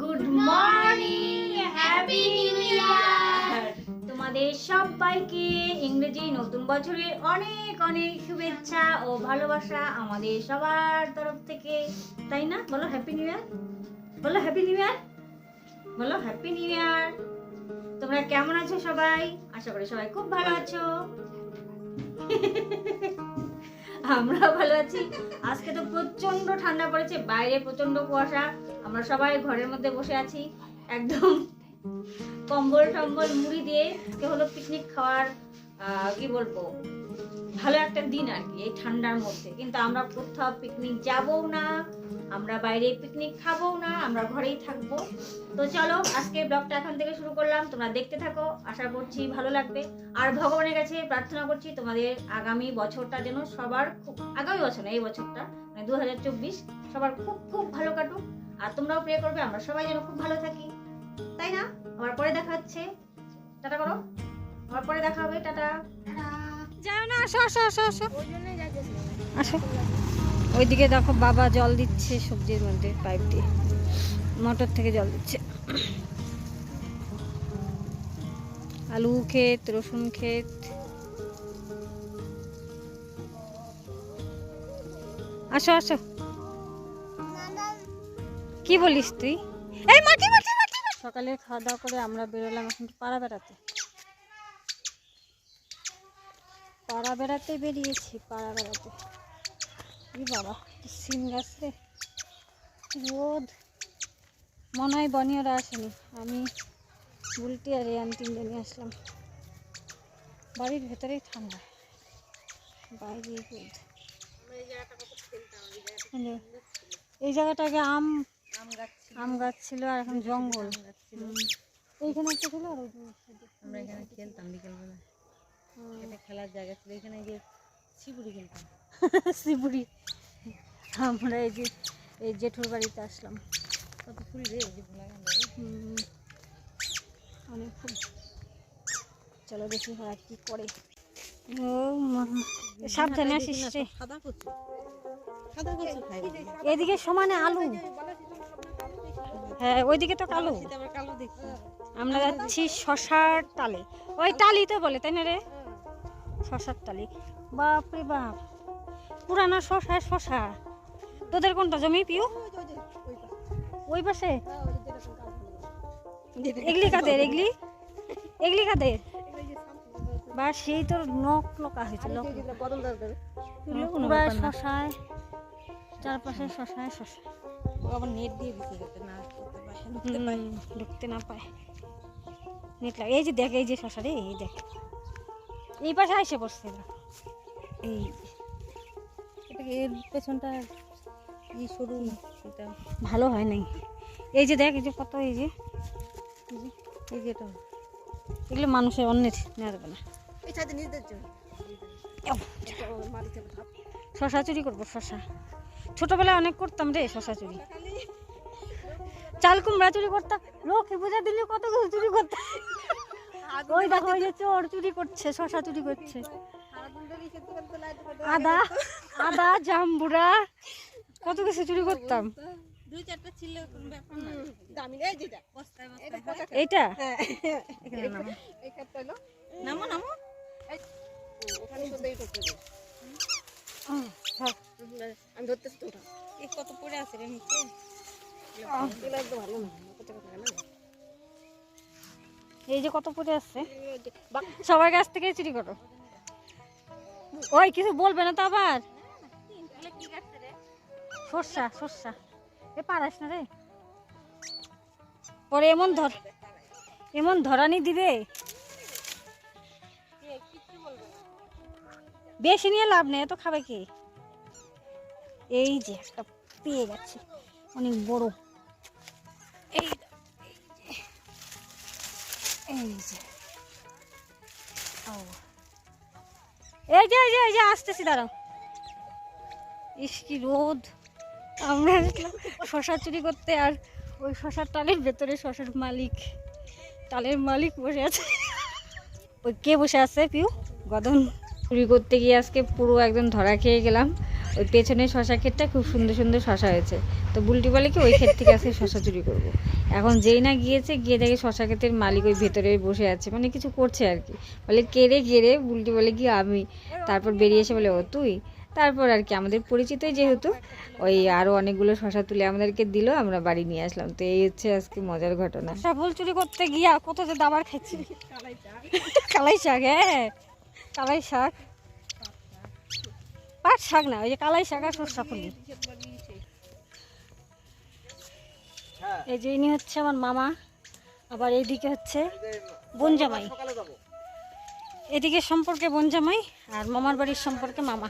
Good morning happy new year তোমাদের সবাইকে ইংরেজি নতুন বছরের অনেক অনেক শুভেচ্ছা ও ভালোবাসা আমাদের সবার তরফ থেকে। তাই না? বলো হ্যাপি নিউ ইয়ার বলো হ্যাপি নিউ ইয়ার বলো হ্যাপি নিউ ইয়ার তোমরা কেমন আছো সবাই? আশা করি সবাই খুব ভালো আছো। আমরাও ভালো আছি। আজকে তো প্রচণ্ড ঠান্ডা পড়েছে, বাইরে প্রচণ্ড কুয়াশা। আমরা সবাই ঘরের মধ্যে বসে আছি। একদম কম্বল টম্বল মুড়ি দিয়ে আজকে হলো পিকনিক খাওয়ার কি বলব? ভালো একটা দিন আর কি এই ঠান্ডার মধ্যে। কিন্তু আমরা কোথাও পিকনিক যাবও না, আমরা বাইরে পিকনিক খাব না, আমরা ঘরেই থাকব। তো চলো, আজকে ব্লগটা এখন থেকে শুরু করলাম। তোমরা দেখতে থাকো, আশা করছি ভালো লাগবে। আর ভগবানের কাছে প্রার্থনা করছি তোমাদের আগামী বছরটা যেন সবার খুব, আগামী বছর না, এই বছরটা মানে দু হাজার চব্বিশ, সবার খুব খুব ভালো কাটুক। আর তোমরাও প্রে করবে আমরা সবাই যেন খুব ভালো থাকি। তাই না? আবার পরে দেখা হচ্ছে। টাটা করো। আবার পরে দেখা হবে। টাটা। যাও না আসো আসো আসো আসো। আসো। ওইদিকে দেখো বাবা জল দিচ্ছে সবজির মধ্যে পাইপ দিয়ে। মোটর থেকে জল দিচ্ছে। আলু ক্ষেত রসুন ক্ষেত। আসো আসো। কি বলিস তুই? এই মাটি মাটি মাটি। সকালে খাওয়া দাওয়া করে আমরা বেরোলাম এখন পাড়া বেড়াতে? পাড়া বেড়াতে বেরিয়েছি, পাড়া বেড়াতে। কি বাবা সিম গাছে রোদ। মনে হয় বনিয়রা আসেনি। আমি, বুলটি আর রেয়ান তিনজনই আসলাম। বাড়ির ভেতরেই ঠান্ডা। বাইরে রোদ। এই জায়গাটাকে আম আম গাছ ছিল। আর এখন জঙ্গল। এইখানে একটা ছিল আর আমরা এখানে খেলতাম বিকেলবেলা। এটা খেলার জায়গা ছিল। এখানে গিয়ে ছিপুরি খেলতাম। শিবুড়ি আমরা এই যে এই জেঠুর বাড়িতে আসলাম। কত ফুল রে এই যে ভোলা অনেক ফুল। চলো দেখি ওরা কি করে। ও মা। সাবধানে আসিস সাদা কচু সাদা কচু খাই। এদিকে সমানে আলু। হ্যাঁ ওইদিকে তো কালো। আমরা যাচ্ছি শশার টালে ওই টালি তো বলে তাই না রে? শশার টালি বাপ রে বাপ। পুরানো শশা শশা। তোদের কোনটা জমি পিউ? ওই পাশে। এগলি কাদের এগলি? এগলি কাদের? বা সেই তোর নখ লোকা বদল শশায়। চারপাশে শশায় শশা আবার নেট দিয়ে দিছে যাতে না ঢুকতে পারে ঢুকতে না পায়। নেট লাগে এই যে দেখ এই যে শশা রে এই দেখ। এই পাশে এসে পড়ছে। এই এর পেছনটা ই সরু এটা ভালো হয় নাই। এই যে দেখ এই যে কত এই যে। এই যে, এটা। এগুলো মানুষের অন্যের নেওয়া যাবে না এই শশা চুরি করব শশা। ছোটবেলায় অনেক করতাম রে শশা চুরি। চাল কুমড়া চুরি করতাম। লোকে বোঝা দিলে কত কিছু চুরি করতাম। ওই দেখো ওই যে চোর চুরি করছে শশা চুরি করছে। আদা আদা জাম্বুরা কত কিছু চুরি করতাম। দুই চারটা ছিল কোনো ব্যাপার না। দামি এই যেটা বস্তায় বস্তায়। এইটা? এখানে নামো। নামো। নামো আমি ধরতেছি তো এই কত পড়ে আছে রে নিচে এগুলো একদম ভালো না এই যে কত পড়ে আছে? সবার কাছ থেকে চুরি করো। ওই কিছু বলবে না তো আবার। সর্ষা সর্ষা। এ পারাস না রে। পরে এমন ধর এমন ধরানি দিবে। বেশি নিয়ে লাভ নেই এত খাবে কি? এই যে একটা পেয়ে গেছে, অনেক বড়। এই এই যে। এই যে এই যে আসতেছি, দাঁড়াও। ইস রোদ। আমরা শশা চুরি করতে আর ওই শশার টালের ভেতরে শশার মালিক। টালের মালিক বসে আছে। ওই কে বসে আছে, পিউ? গদন। চুরি করতে গিয়ে আজকে পুরো একদম ধরা খেয়ে গেলাম। ওই পেছনের শশা ক্ষেতটা খুব সুন্দর সুন্দর শশা হয়েছে। তো বুলটি বলে কি, ওই ক্ষেত থেকে আজকে শশা চুরি করব। এখন যেই না গিয়েছে, গিয়ে দেখে শশা ক্ষেতের মালিক ওই ভেতরে বসে আছে। মানে কিছু করছে আর কি। বলে কেড়ে কেড়ে বুলটি বলে, কি আমি? তারপর বেরিয়ে এসে বলে, ও তুই? তারপর আর কি, আমাদের পরিচিতই যেহেতু, ওই আরও অনেকগুলো শশা তুলে আমাদেরকে দিল, আমরা বাড়ি নিয়ে আসলাম। তো এই হচ্ছে আজকে মজার ঘটনা। ফুল চুরি করতে গিয়া কত যে দাবার খাচ্ছি কালাই শাক হ্যাঁ। কালাই শাক। পাট শাক না, ওই যে কালাই শাক আর সরষা ফুলি। এই যে ইনি হচ্ছে আমার মামা, আবার এইদিকে হচ্ছে বনজামাই। এদিকে সম্পর্কে বনজামাই আর মামার বাড়ির সম্পর্কে মামা।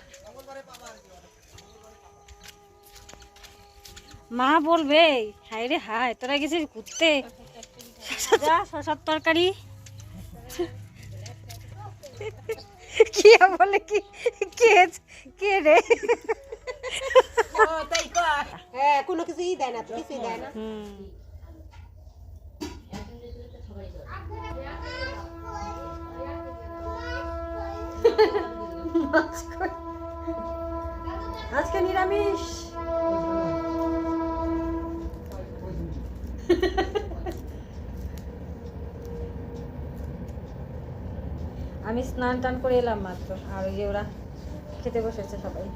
মা বলবে, হায় রে হায়, তোরা গেছিস ঘুরতে? শশার তরকারি। কি বলে কি? কে কে রে? হ্যাঁ কোনো কিছুই দেয় না, কিছুই দেয় না। আজকে নিরামিষ। আমি স্নান টান করে এলাম মাত্র, আর ওই যে ওরা খেতে বসেছে সবাই।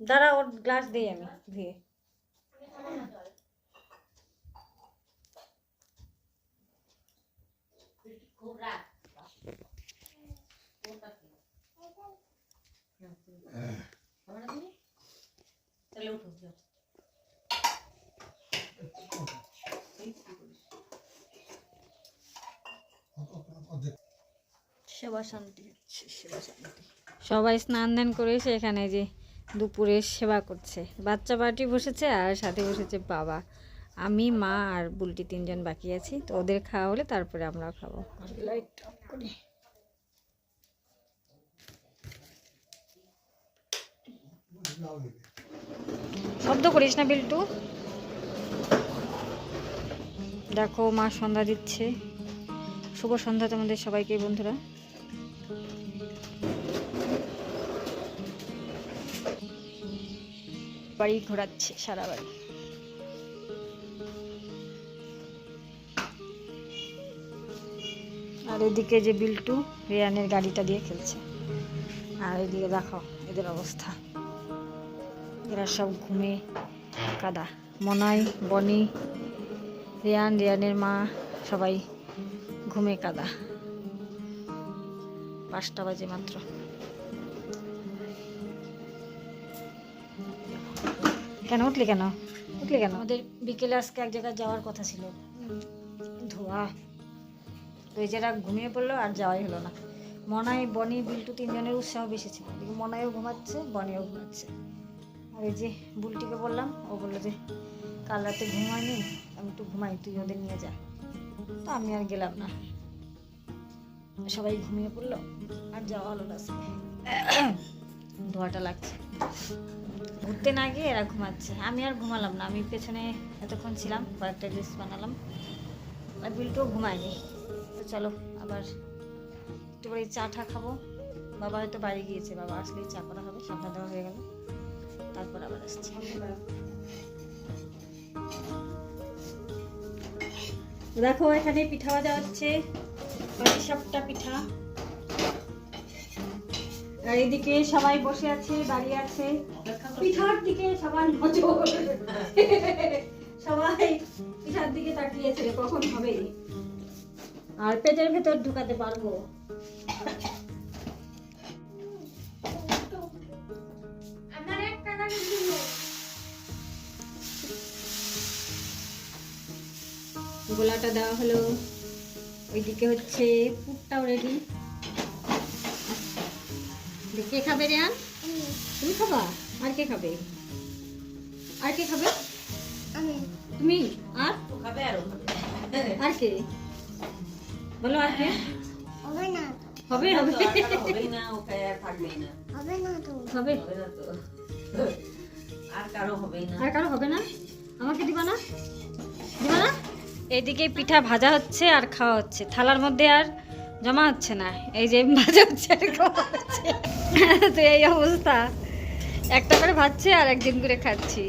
দাঁড়া, ওর গ্লাস দিই আমি, ধুয়ে। সেবা শান্তি। সেবা শান্তি। সবাই স্নান ধান করে এসে এখানে যে দুপুরে সেবা করছে। বাচ্চা পার্টি বসেছে আর সাথে বসেছে বাবা। আমি মা আর বুলটি তিনজন বাকি আছি। তো ওদের খাওয়া হলে তারপরে আমরাও খাব। লাইট অফ করি। শব্দ করিস না বিল্টু। দেখো মা সন্ধ্যা দিচ্ছে। শুভ সন্ধ্যা তোমাদের সবাইকে বন্ধুরা। বাড়ি ঘোরাচ্ছে, সারা বাড়ি। আর এদিকে যে বিল্টু, রিয়ানের গাড়িটা দিয়ে খেলছে। আর এদিকে দেখো এদের অবস্থা। এরা সব ঘুমে কাদা। মনাই বনি, রিয়ান, রিয়ানের মা, সবাই ঘুমে কাদা। পাঁচটা বাজে মাত্র। কেন? উঠলি কেন? উঠলি কেন? আমাদের বিকেলে আজকে এক জায়গায় যাওয়ার কথা ছিল। ধোয়া। এই যারা ঘুমিয়ে পড়ল আর যাওয়াই হলো না। মনাই, বনি, বিল্টু তিনজনের উৎসাহ বেশি ছিল। এদিকে মনাইও ঘুমাচ্ছে, বনিও ঘুমাচ্ছে। আর এই যে বুলটিকে বললাম, ও বলল যে, কাল রাতে ঘুমায়নি, আমি একটু ঘুমাই, তুই ওদের নিয়ে যা। তো আমি আর গেলাম না। সবাই ঘুমিয়ে পড়ল, আর যাওয়া হলো না ধোয়াটা লাগছে। ঘুরতে না গিয়ে এরা ঘুমাচ্ছে। আমি আর ঘুমালাম না, আমি পেছনে এতক্ষণ ছিলাম, কয়েকটা রিলস বানালাম। আর বিল্টুও ঘুমায়নি। তো চলো, আবার একটু করে চা টা খাব। বাবা হয়তো বাড়ি গিয়েছে, বাবা আসলেই চা করা হবে সন্ধ্যা দেওয়া হয়ে গেল। তারপর আবার আসছি। দেখো, এখানে পিঠা ভাজা হচ্ছে। সবটা পিঠা। এদিকে সবাই বসে আছে দাঁড়িয়ে আছে। পিঠার দিকে সবার নজর। সবাই পিঠার দিকে তাকিয়েছে কখন হবে? আর পেটের ভেতর ঢুকাতে পারব। গোলাটা দেওয়া হলো। ওইদিকে হচ্ছে পুরটাও রেডি কে খাবে রেয়ান তুমি খাবা? আর কে খাবে? আর কে খাবে? তুমি? আর? আর কে? বলো আর কে? হবে হবে হবে। আর কারও হবেই না আর কারও হবে না। আমাকে দিবা না? দিবা না? এইদিকে পিঠা ভাজা হচ্ছে আর খাওয়া হচ্ছে। থালার মধ্যে আর জমা হচ্ছে না এই যে ভাজা হচ্ছে তো এই অবস্থা। একটা করে ভাজছে আর একদিন করে খাচ্ছি।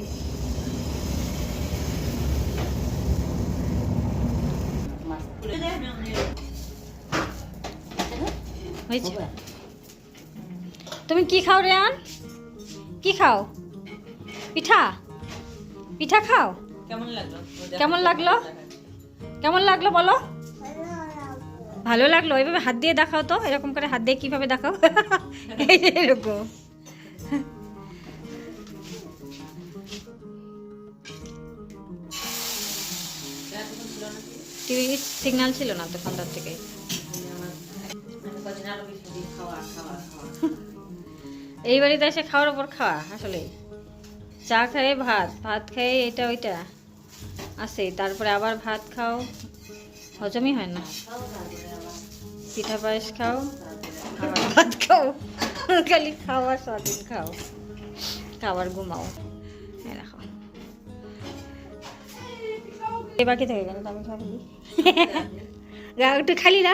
তুমি কি খাও রেয়ান কি খাও? পিঠা? পিঠা খাও? কেমন লাগল? কেমন লাগল? কেমন লাগল বলো? ভালো লাগল। এইভাবে হাত দিয়ে দেখাও তো, এরকম করে হাত দিয়ে কীভাবে দেখাও? এরকম। টিভি সিগন্যাল ছিল না তো সন্ধ্যার থেকে? এই বাড়িতে এসে খাওয়ার ওপর খাওয়া, আসলে। চা খায়ে ভাত ভাত খেয়ে এটা ওইটা। আছে, তারপরে আবার ভাত খাও। হজমই হয় না। পিঠা পায়েস খাও। আবার ভাত খাও। খালি খাওয়ার স্বাধীন খাও। খাবার ঘুমাও। এ বাকি থেকে গেল আমি খাবি? গা একটু খালি না?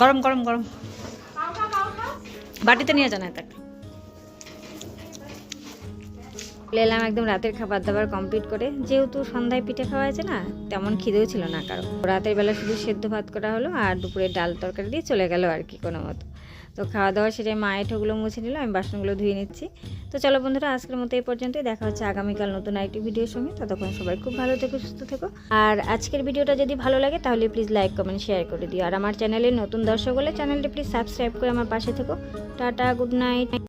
গরম গরম গরম। বাটিতে নিয়ে জানায় তাকে চলে এলাম একদম রাতের খাবার দাবার কমপ্লিট করে। যেহেতু সন্ধ্যায় পিঠে খাওয়া হয়েছে না, তেমন খিদেও ছিল না কারও। রাতের বেলা শুধু সেদ্ধ ভাত করা হলো আর দুপুরে ডাল তরকারি দিয়ে চলে গেল আর কি কোনো মতো। তো খাওয়া দাওয়া সেটাই মা এঠোগুলো মুছে নিল, আমি বাসনগুলো ধুয়ে নিচ্ছি। তো চলো বন্ধুরা, আজকের মতো এই পর্যন্তই। দেখা হচ্ছে আগামীকাল নতুন আরেকটি ভিডিওর সঙ্গে। ততক্ষণ সবাই খুব ভালো থেকো, সুস্থ থেকো। আর আজকের ভিডিওটা যদি ভালো লাগে, তাহলে প্লিজ লাইক কমেন্ট শেয়ার করে দিও। আর আমার চ্যানেলে নতুন দর্শক হলে চ্যানেলটি প্লিজ সাবস্ক্রাইব করে আমার পাশে থেকো। Tata good night